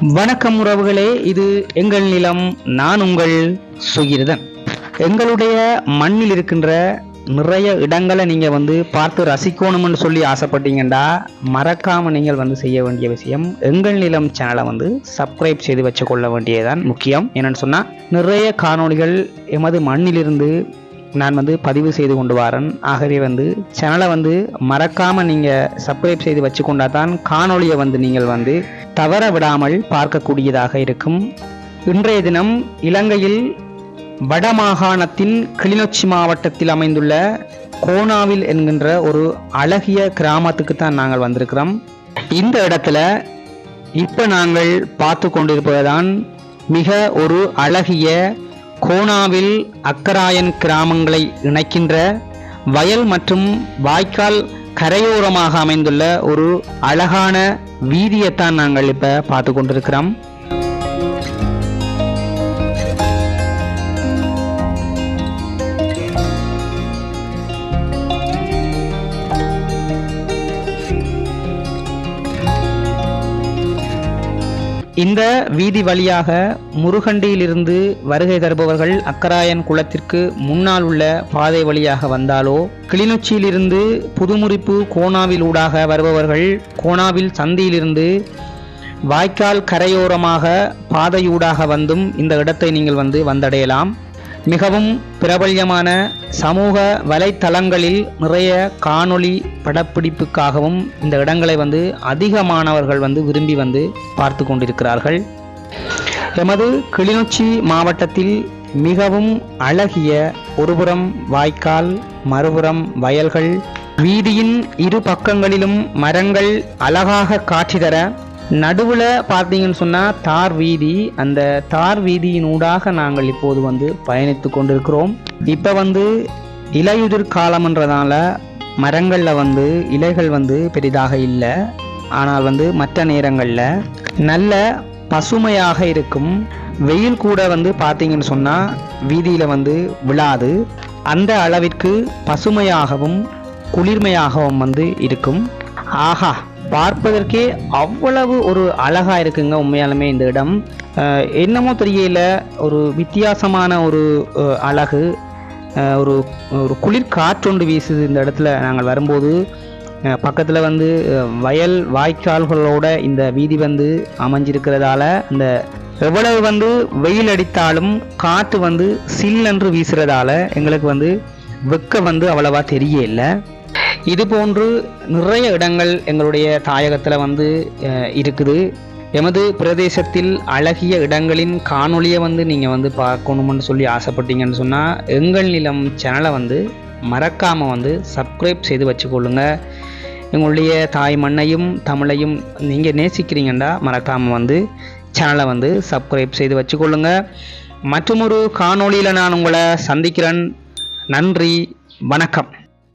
வணக்கம் உறவுகளே இது எங்கள் நிலம் நான் உங்கள் சுகிருதன். எங்களுடைய மண்ணில் இருக்கின்ற நிறைய இடங்களை நீங்கள் வந்து பார்த்து ரசிக்கணும்னு சொல்லி ஆசைப்பட்டீங்கன்னா மறக்காமல் நீங்கள் வந்து செய்ய வேண்டிய விஷயம் எங்கள் நிலம் சேனலை வந்து சப்ஸ்கிரைப் செய்து வச்சுக்கொள்ள வேண்டியதுதான் முக்கியம். என்னென்னு சொன்னால் நிறைய காணொளிகள் எமது மண்ணிலிருந்து நான் வந்து பதிவு செய்து கொண்டு வரேன். ஆகவே வந்து சேனலை வந்து மறக்காமல் நீங்கள் சப்ஸ்கிரைப் செய்து வச்சுக்கொண்டா தான் காணொளியை வந்து நீங்கள் வந்து தவற விடாமல் பார்க்கக்கூடியதாக இருக்கும். இன்றைய தினம் இலங்கையில் வடமாகாணத்தின் கிளிநொச்சி மாவட்டத்தில் அமைந்துள்ள கோனாவில் என்கின்ற ஒரு அழகிய கிராமத்துக்கு தான் நாங்கள் வந்திருக்கிறோம். இந்த இடத்துல இப்போ நாங்கள் பார்த்து கொண்டிருப்பதுதான் மிக ஒரு அழகிய கோனாவில் அக்கராயன் கிராமங்களை இணைக்கின்ற வயல் மற்றும் வாய்க்கால் கரையோரமாக அமைந்துள்ள ஒரு அழகான வீதியைத்தான் நாங்கள் இப்போ பார்த்து கொண்டிருக்கிறோம். இந்த வீதி வழியாக முருகண்டியிலிருந்து வருகை தருபவர்கள் அக்கராயன் குளத்திற்கு முன்னால் உள்ள பாதை வழியாக வந்தாலோ கிளிநொச்சியிலிருந்து புதுமுறிப்பு கோணாவில் ஊடாக வருபவர்கள் கோணாவில் சந்தியிலிருந்து வாய்க்கால் கரையோரமாக பாதையூடாக வந்தும் இந்த இடத்தை நீங்கள் வந்து வந்தடையலாம். மிகவும் பிரபல்யமான சமூக வலைத்தளங்களில் நிறைய காணொளி படப்பிடிப்புக்காகவும் இந்த இடங்களை வந்து அதிக மாணவர்கள் வந்து விரும்பி வந்து பார்த்து கொண்டிருக்கிறார்கள். எமது கிளிநொச்சி மாவட்டத்தில் மிகவும் அழகிய ஒருபுறம் வாய்க்கால் மறுபுறம் வயல்கள் வீதியின் இரு பக்கங்களிலும் மரங்கள் அழகாக காட்சி தர நடுவில் பார்த்தீங்கன்னு சொன்னால் தார் வீதி அந்த தார் வீதியின் ஊடாக நாங்கள் இப்போது வந்து பயணித்து கொண்டிருக்கிறோம். இப்போ வந்து இலையுதிர் காலம்ன்றதால மரங்களில் வந்து இலைகள் வந்து பெரிதாக இல்லை. ஆனால் வந்து மற்ற நேரங்களில் நல்ல பசுமையாக இருக்கும். வெயில் கூட வந்து பார்த்தீங்கன்னு சொன்னால் வீதியில் வந்து விழாது. அந்த அளவிற்கு பசுமையாகவும் குளிர்மையாகவும் வந்து இருக்கும். ஆஹா பார்ப்பதற்கே அவ்வளவு ஒரு அழகாக இருக்குங்க உண்மையாலுமே இந்த இடம். என்னமோ தெரியல ஒரு வித்தியாசமான ஒரு அழகு. ஒரு ஒரு குளிர் காற்றொண்டு வீசுது இந்த இடத்துல நாங்கள் வரும்போது. பக்கத்தில் வந்து வயல் வாய்க்கால்களோட இந்த வீதி வந்து அமைஞ்சிருக்கிறதால இந்த எவ்வளவு வந்து வெயில் அடித்தாலும் காற்று வந்து சில்லென்று வீசுகிறதால எங்களுக்கு வந்து வெக்க வந்து அவ்வளவா தெரியல இது போன்று நிறைய இடங்கள் எங்களுடைய தாயகத்தில் வந்து இருக்குது. எமது பிரதேசத்தில் அழகிய இடங்களின் காணொளியை வந்து நீங்கள் வந்து பார்க்கணும்னு சொல்லி ஆசைப்பட்டீங்கன்னு சொன்னால் எங்கள் நிலம் சேனலை வந்து மறக்காமல் வந்து சப்ஸ்கிரைப் செய்து வச்சுக்கொள்ளுங்க. எங்களுடைய தாய் மண்ணையும் தமிழையும் நீங்கள் நேசிக்கிறீங்கன்னா மறக்காமல் வந்து சேனலை வந்து சப்ஸ்கிரைப் செய்து வச்சுக்கொள்ளுங்க. மற்றொரு காணொளியில் நான் உங்களை சந்திக்கிறேன். நன்றி வணக்கம்.